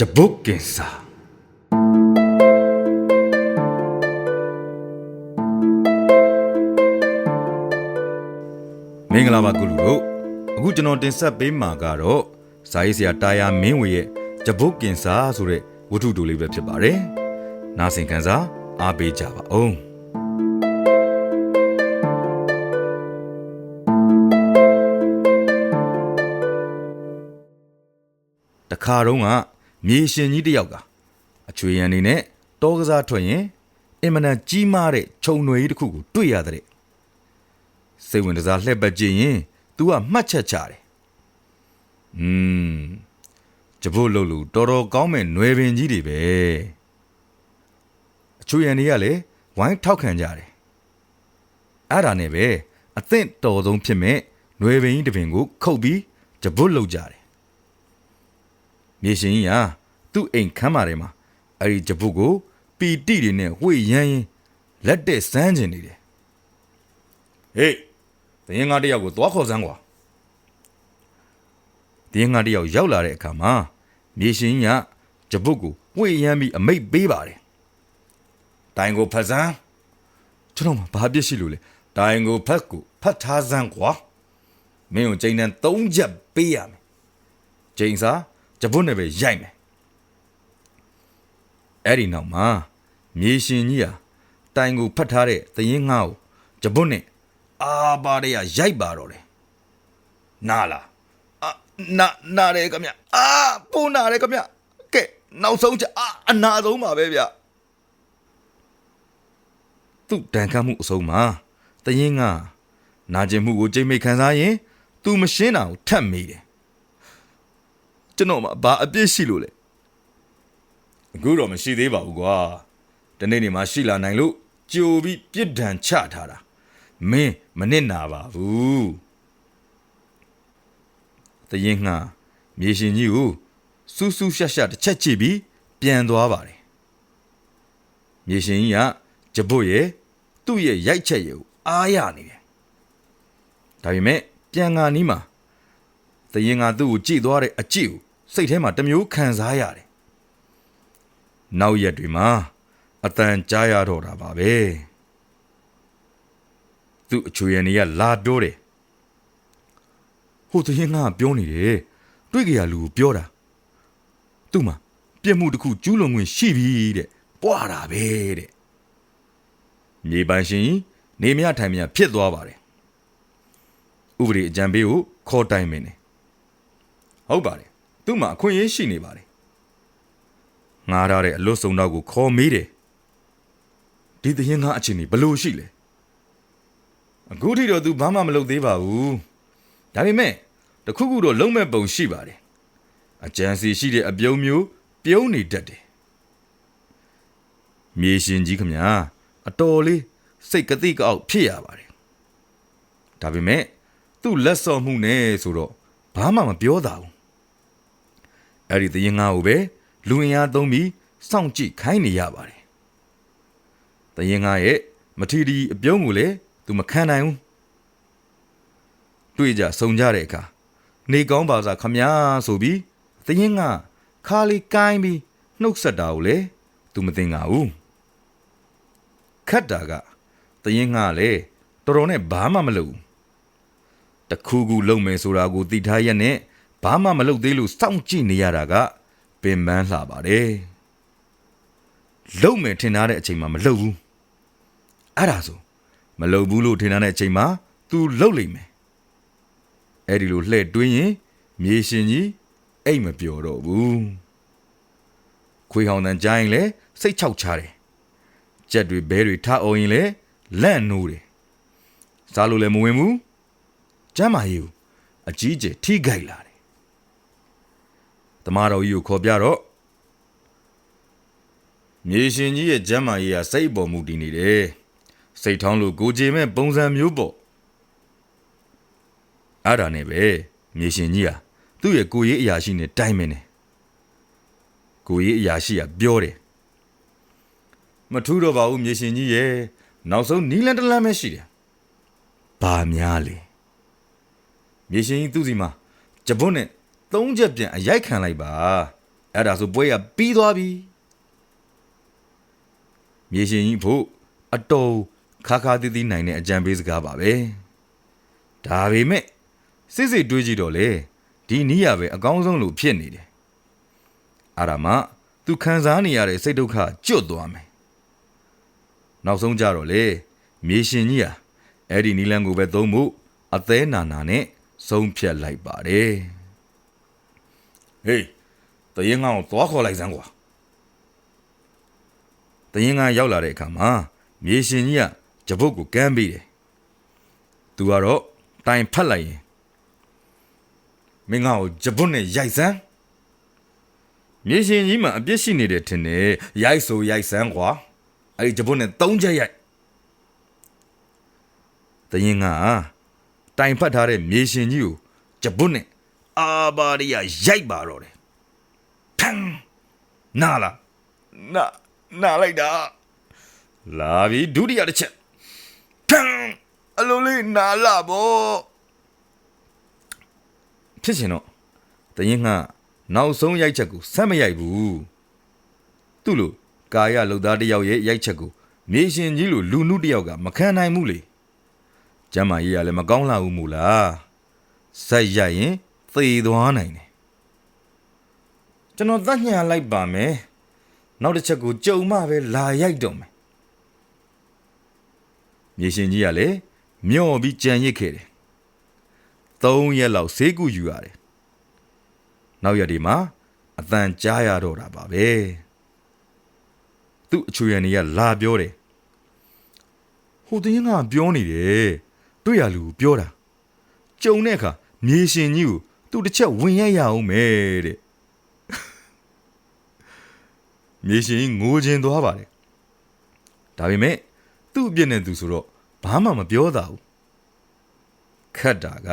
ဂျပုတ်ကင်စာမင်္ဂလာပါကုလူတို့အခုကျွန်တော်တင်ဆက်ပေးမှာကတော့ဇာရေးဆရာတာယာမင်းဝေရဲ့ဂျပုတ်ကင်စာဆိုတဲ့ဝတ္ထုတူလေးပဲဖြစ်ပါတယ်နားဆင်ခံစားအားပေးကြပါဦးတခါတော့က မြေရှင်ကြီးတယောက်က အချွေရန်နေနဲ့တောကစားထွက်ရင်အင်မတန်ကြီးမားတဲ့ခြုံနွယ်ကြီးတစ်ခုကိုတွေ့ရတဲ့စိတ်ဝင်စားလှည့်ပတ်ကြည့်ရင် तू ကမှတ်ချက်ချတယ်။음ကျဘုတ်လို့လူတော်တော်ကောင်းမဲ့နွယ်ပင်ကြီးတွေပဲ။အချွေရန်တွေကလည်းဝိုင်းထောက်ခံကြတယ်။အဲ့ဒါနဲ့ပဲအသင့်တော်ဆုံးဖြစ်မဲ့နွယ်ပင်ကြီးတစ်ပင်ကိုခုတ်ပြီးကျဘုတ်လောက်ကြတယ် မြေရှင်ကြီးကသူ့အိမ်ခမ်းမာထဲမှာအဲ့ဒီကျဖို့ကိုပီတိတွေနဲ့ဝှေ့ရမ်းရင်လက်တဲ့စမ်းကျင်နေတယ်ဟေးတရင်ငါတယောက်ကိုသွားခေါ်စမ်းကွာတရင်ငါတယောက်ရောက်လာတဲ့အခါမှာမြေရှင်ကြီးကကျပုတ်ကိုဝှေ့ရမ်းပြီးအမိတ်ပေးပါတယ်တိုင်ကိုဖတ်စမ်းကျွန်တော်မှဘာပြစ်ရှိလို့လဲတိုင်ကိုဖတ်ကိုဖတ်ထားစမ်းကွာမင်းကိုချိန်တန်း၃ချက်ပေးရမယ်ချိန်စား ကျပုတ်နဲ့ပဲရိုက်မယ်အဲ့ဒီနောက်မှာမြေရှင်ကြီးဟာတိုင်ကိုဖတ်ထားတဲ့သရင်ငါ့ကိုဂျပွတ်နဲ့အာပါရရရိုက်ပါတော့တယ်နာလားအာနာနာတယ်ခင်ဗျအာပူနာတယ်ခင်ဗျကဲနောက်ဆုံးချက်အာအနာဆုံးပါပဲဗျသူ့တန်ခတ်မှုအဆုံးမှာသရင်ငါနာကျင်မှုကိုကြိတ်မိတ်ခံစားရင် तू မရှင်းတာကိုထပ်မိတယ် ကျွန်တော်မှဘာအပြစ်ရှိလို့လဲအခုတော့မရှိသေးပါဘူးကွာတနေ့နေမှာရှိလာနိုင်လို့ကြိုပြီးပြစ်ဒဏ်ချထားတာမင်းမနစ်နာပါဘူးတရင်ငှာမြေရှင်ကြီးကိုစူးစူးရှက်ရှက်တစ်ချက်ကြည့်ပြီးပြန်သွားပါတယ်မြေရှင်ကြီးကဂျပုတ်ရဲ့သူ့ရဲ့ရိုက်ချက်ရဲ့ကိုအားရနေတယ်ဒါပေမဲ့ပြန်ငါနီးမှာတရင်ငါသူ့ကိုကြည့်သွားတဲ့အကြည့်ကို စိတ်ထဲမှာတစ်မျိုးခံစားရတယ်နောက်ရက်တွေမှာအတန်ကြားရတော့တာပါပဲသူ့အချွေရနေကလာတိုးတယ်ဟိုတရင်ငါပြောနေတယ်တွေ့ကြရလူကိုပြောတာသူ့မှာပြက်မှုတစ်ခုကျူးလွန်ခွင့်ရှိပြီတဲ့ပွာတာပဲတဲ့မြေပန်းရှင်နေမြထိုင်မြဖြစ်သွားပါတယ်ဥပဒေအကြံပေးကိုခေါ်တိုင်မင်းနေဟုတ်ပါတယ် သူ့မှာအခွင့်အရေးရှိနေပါတယ်ငားရတဲ့အလွတ်စုံတော့ကိုခေါ်မေးတယ်ဒီသရင်ငါအချင်းကြီးဘလို့ရှိလဲအခုထိတော့ तू ဘာမှမလုပ်သေးပါဘူးဒါပေမဲ့တခုခုတော့လုံးမဲ့ပုံရှိပါတယ်အကြံစီရှိတဲ့အပြုံးမျိုး ပြုံးနေတတ်တယ်မြေရှင်ကြီးခမညာအတော်လေးစိတ်ကတိကအောက်ဖြစ်ရပါတယ်ဒါပေမဲ့သူ့လက်စော်မှုနဲ့ဆိုတော့ဘာမှမပြောတာဘူး အဲ့ဒီသရင်ငါကိုပဲလူဝင်အားသုံးပြီးစောင့်ကြည့်ခိုင်းနေရပါတယ်။သရင်ငါရဲ့မထီတီအပြုံးကိုလည်းသူမခံနိုင်ဘူး။တွေ့ကြစုံကြတဲ့အခါနေကောင်းပါစားခမညာဆိုပြီးသရင်ငါခါလီကိုင်းပြီးနှုတ်ဆက်တာကိုလည်းသူမသိငါဘူး။ခတ်တာကသရင်ငါလည်းတော်တော်နဲ့ဘာမှမလုပ်ဘူး။တခုခုလုံမယ်ဆိုတာကိုသိထားရက်နဲ့ ဘာမှမလုပ်သေးလို့စောင့်ကြည့်နေရတာကပင်ပန်းလှပါတယ်လုံမယ်ထင်ထားတဲ့အချိန်မှာမလုံဘူးအဲ့ဒါဆိုမလုံဘူးလို့ထင်ထားတဲ့အချိန်မှာ तू လုံလိမ့်မယ်အဲ့ဒီလိုလှဲ့တွင်းရင်မြေရှင်ကြီးအိတ်မပျော်တော့ဘူးခွေဟောင်တန်ကြားရင်လဲစိတ်ချောက်ချတယ်ကြက်တွေဘဲတွေထအောင်ရင်လဲလန့်နိုးတယ်စားလို့လည်းမဝင်ဘူးကျမ်းမာရေးကိုအကြီးကျယ်ထိခိုက်လာတယ် တမတော်ကြီးကိုခေါ်ပြတော့မြေရှင်ကြီးရဲ့ကျမ်းမာရေးကစိတ်ပေါ်မူတည်နေတယ်စိတ်ထောင်းလို့ကိုကြည်မဲ့ပုံစံမျိုးပေါ့အဲ့ဒါနဲ့ပဲမြေရှင်ကြီးဟာသူ့ရဲ့ကိုရေးအရာရှိနဲ့တိုင်မင်းတယ်ကိုရေးအရာရှိကပြောတယ်မထူးတော့ပါဘူးမြေရှင်ကြီးရဲ့နောက်ဆုံးနီလန်တလန်ပဲရှိတယ်ဘာများလဲမြေရှင်ကြီးသူ့စီမှာဂျပွန်းနဲ့ သုံးချက်ပြန်အရိုက်ခံလိုက်ပါအဲ့ဒါဆိုပွဲကပြီးသွားပြီမြေရှင်ကြီးဖို့အတော်ခါခါတီးတီးနိုင်တဲ့အကြံပေးစကားပါပဲဒါပေမဲ့စစ်စစ်တွေးကြည့်တော့လေဒီနီးရပဲအကောင်းဆုံးလို့ဖြစ်နေတယ်အာရမသူခံစားနေရတဲ့စိတ်ဒုက္ခကျွတ်သွားမယ်နောက်ဆုံးကြတော့လေမြေရှင်ကြီးဟာအဲ့ဒီနီလန်းကိုပဲသုံးဖို့အသေးနာနာနဲ့ဆုံးဖြတ်လိုက်ပါတယ် ဟေးတရင်ကောင်ကိုသွားခေါ်လိုက်စမ်းကွာတရင်ကရောက်လာတဲ့အခါမှာမြေရှင်ကြီးကဂျပုတ်ကိုကမ်းပေးတယ်သူကတော့တိုင်ဖတ်လိုက်ရင်မင်းငါ့ကိုဂျပုတ်နဲ့ရိုက်စမ်းမြေရှင်ကြီးမှာအပြစ်ရှိနေတယ်ထင်တယ်ရိုက်ဆိုရိုက်စမ်းကွာအဲ့ဒီဂျပုတ်နဲ့သုံးချက်ရိုက်တရင်ကတိုင်ဖတ်ထားတဲ့မြေရှင်ကြီးကိုဂျပုတ်နဲ့ အာဘာရီယာရိုက်ပါတော့တယ်ဖန်နာလာနာနာလိုက်တာလာပြီဒုတိယတစ်ချက်ဖန်အလုံးလေးနာလာပေါ့ဖြစ်ချင်တော့တရင်ကနောက်ဆုံးရိုက်ချက်ကိုဆက်မရိုက်ဘူးသူ့လိုကာယလုံသားတစ်ယောက်ရဲ့ရိုက်ချက်ကိုမြေရှင်ကြီးလိုလူနုတစ်ယောက်ကမခံနိုင်ဘူးလေကျမ်းမာရေးရလည်းမကောင်းလာဘူးမို့လားဆက်ရိုက်ရင် သေသွားနိုင်တယ်ကျွန်တော်တတ်ညာလိုက်ပါမယ်နောက်တစ်ချက်ကိုကြုံမှပဲလာရိုက်တော့မယ်မြေရှင်ကြီးကလည်းမျော့ပြီးကြံရစ်ခဲ့တယ်သုံးရက်လောက်ဆေးကုယူရတယ်နောက်ရက်ဒီမှာအတန်ကြားရတော့တာပါပဲသူ့အချွေရနေကလာပြောတယ်ဟိုတင်းကပြောနေတယ်တွေ့ရလူကိုပြောတာကြုံတဲ့အခါမြေရှင်ကြီးကို သူတစ်ချက်ဝင်ရရအောင်မယ်တဲ့မြေရှင်ကြီးငိုချင်သွားပါတယ်ဒါပေမဲ့သူ့အပြစ်နဲ့သူဆိုတော့ဘာမှမပြောတာဘူးခတ်တာက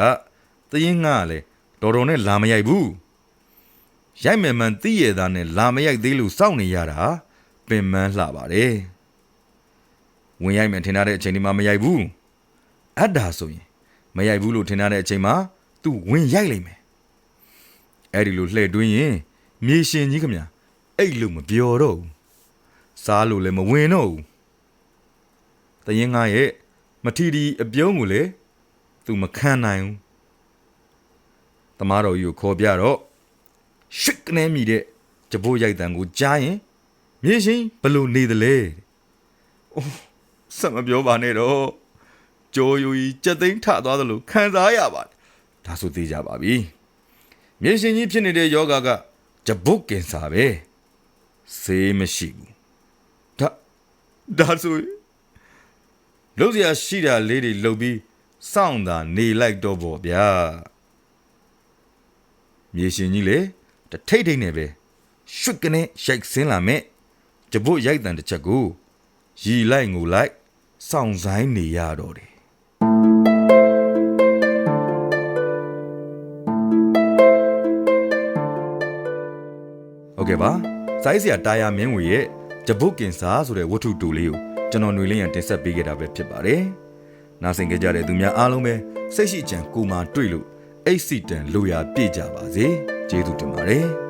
သရင်ငါကလည်းတော်တော်နဲ့လာမရိုက်ဘူးရိုက်မယ်မှန်သိရတာနဲ့လာမရိုက်သေးလို့စောင့်နေရတာပင်မလှပါတယ်ဝင်ရိုက်မယ်ထင်ထားတဲ့အချိန်ဒီမှာမရိုက်ဘူးအပ်ဒါဆိုရင်မရိုက်ဘူးလို့ထင်ထားတဲ့အချိန်မှာသူဝင်ရိုက်လိမ့်မယ် အဲ့ဒီလိုလှည့်တွင်းရင်မြေရှင်ကြီးခမညာအဲ့လိုမပြောတော့ဘူးစားလို့လည်းမဝင်တော့ဘူးတရင်ငါရဲ့မထီတီအပြုံးကိုလေသူမခံနိုင်ဘူးတမားတော်ကြီးကိုခေါ်ပြတော့ရှစ်ကနေမိတဲ့ကြပိုးရိုက်တန်ကိုကြားရင်မြေရှင်ဘလို့နေသလဲအိုးဆက်မပြောပါနဲ့တော့ကြိုးယူကြီးကြက်သိန်းထသွားသလိုခံစားရပါတယ်ဒါဆိုသိကြပါပြီ မြေရှင်ကြီးဖြစ်နေတဲ့ယောဂကဂျပုတ်ကင်စာပဲဆေးမရှိဘူးဒါဒါဆိုရင်လုံးစရာရှိတာလေးတွေလှုပ်ပြီးစောင့်တာနေလိုက်တော့ပေါ့ဗျာမြေရှင်ကြီးလေတထိတ်ထိတ်နဲ့ပဲရွှစ်ကနေရိုက်ဆင်းလာမဲ့ဂျပုတ်ရိုက်တန်တစ်ချက်ကိုရီလိုက်ငိုလိုက်စောင့်ဆိုင်နေရတော့တယ် ခဲ့ပါ။စိုင်းဆရာတာယာမင်းဝေရဲ့ဂျပုတ်ကင်စာဆိုတဲ့ဝတ္ထုတူလေးကိုကျွန်တော်ຫນွေလင်းရန်တင်ဆက်ပေးခဲ့တာပဲဖြစ်ပါတယ်။နားဆင်ကြကြတဲ့သူများအားလုံးပဲစိတ်ရှိကြံကိုမာတွေ့လို့အိတ်စီတန်လိုရာပြည့်ကြပါစေ။ကျေးဇူးတင်ပါတယ်။